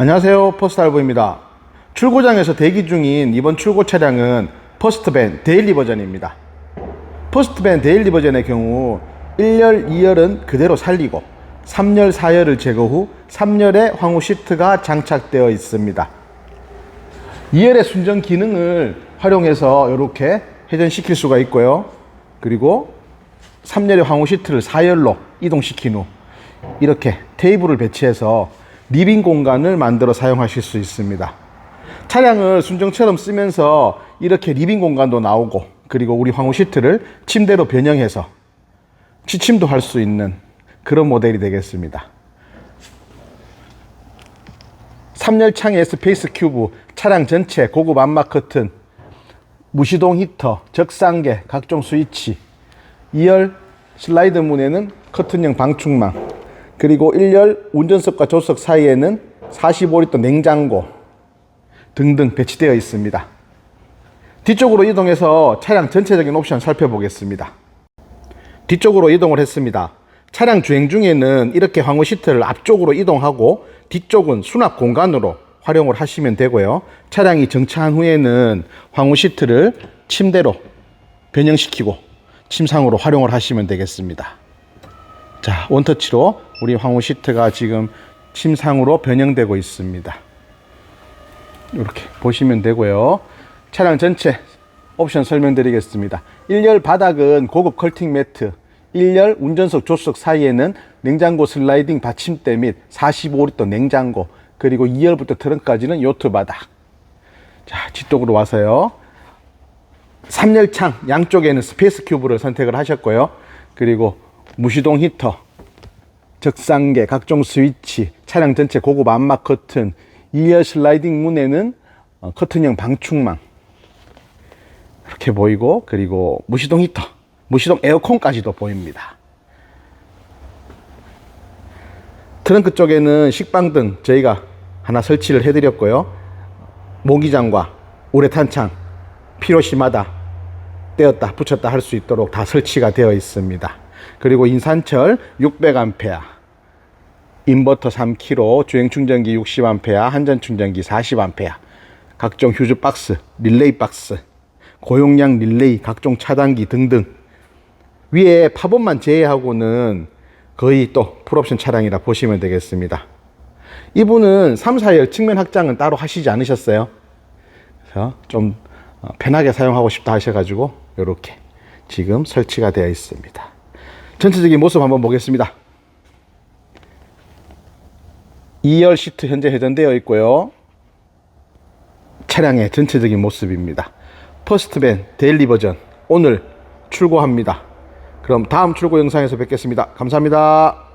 안녕하세요. 퍼스트알보입니다. 출고장에서 대기 중인 이번 출고 차량은 퍼스트밴 데일리 버전입니다. 퍼스트밴 데일리 버전의 경우 1열, 2열은 그대로 살리고 3열, 4열을 제거 후 3열에 황후 시트가 장착되어 있습니다. 2열의 순정 기능을 활용해서 이렇게 회전시킬 수가 있고요. 그리고 3열의 황후 시트를 4열로 이동시킨 후 이렇게 테이블을 배치해서 리빙 공간을 만들어 사용하실 수 있습니다. 차량을 순정처럼 쓰면서 이렇게 리빙 공간도 나오고 그리고 우리 황후 시트를 침대로 변형해서 취침도 할 수 있는 그런 모델이 되겠습니다. 3열 창의 스페이스 큐브, 차량 전체 고급 안막 커튼, 무시동 히터, 적상계, 각종 스위치, 2열 슬라이드 문에는 커튼형 방충망, 그리고 1열 운전석과 조수석 사이에는 45리터 냉장고 등등 배치되어 있습니다. 뒤쪽으로 이동해서 차량 전체적인 옵션 살펴보겠습니다. 뒤쪽으로 이동을 했습니다. 차량 주행 중에는 이렇게 황후 시트를 앞쪽으로 이동하고 뒤쪽은 수납 공간으로 활용을 하시면 되고요. 차량이 정차한 후에는 황후 시트를 침대로 변형시키고 침상으로 활용을 하시면 되겠습니다. 자, 원터치로 우리 황후 시트가 지금 침상으로 변형되고 있습니다. 이렇게 보시면 되고요. 차량 전체 옵션 설명드리겠습니다. 1열 바닥은 고급 컬팅 매트, 1열 운전석 조수석 사이에는 냉장고 슬라이딩 받침대 및 45리터 냉장고, 그리고 2열부터 트렁까지는 요트 바닥. 자, 뒤쪽으로 와서요. 3열 창 양쪽에는 스페이스 큐브를 선택을 하셨고요. 그리고 무시동 히터, 적상계, 각종 스위치, 차량 전체 고급 안막 커튼, 2열 슬라이딩 문에는 어, 커튼형 방충망 이렇게 보이고 그리고 무시동 히터, 무시동 에어컨까지도 보입니다. 트렁크 쪽에는 식빵등 저희가 하나 설치를 해드렸고요. 모기장과 우레탄창 필요시마다 떼었다 붙였다 할 수 있도록 다 설치가 되어 있습니다. 그리고 인산철 600A 인버터 3kg 주행 충전기 60A 한전 충전기 40A 각종 휴즈 박스 릴레이 박스 고용량 릴레이 각종 차단기 등등 위에 팝업만 제외하고는 거의 또 풀옵션 차량이라 보시면 되겠습니다. 이분은 3, 4열 측면 확장은 따로 하시지 않으셨어요. 그래서 좀 어, 편하게 사용하고 싶다 하셔가지고 이렇게 지금 설치가 되어 있습니다. 전체적인 모습 한번 보겠습니다. 2열 시트 현재 회전되어 있고요. 차량의 전체적인 모습입니다. 퍼스트밴 데일리 버전 오늘 출고합니다. 그럼 다음 출고 영상에서 뵙겠습니다. 감사합니다.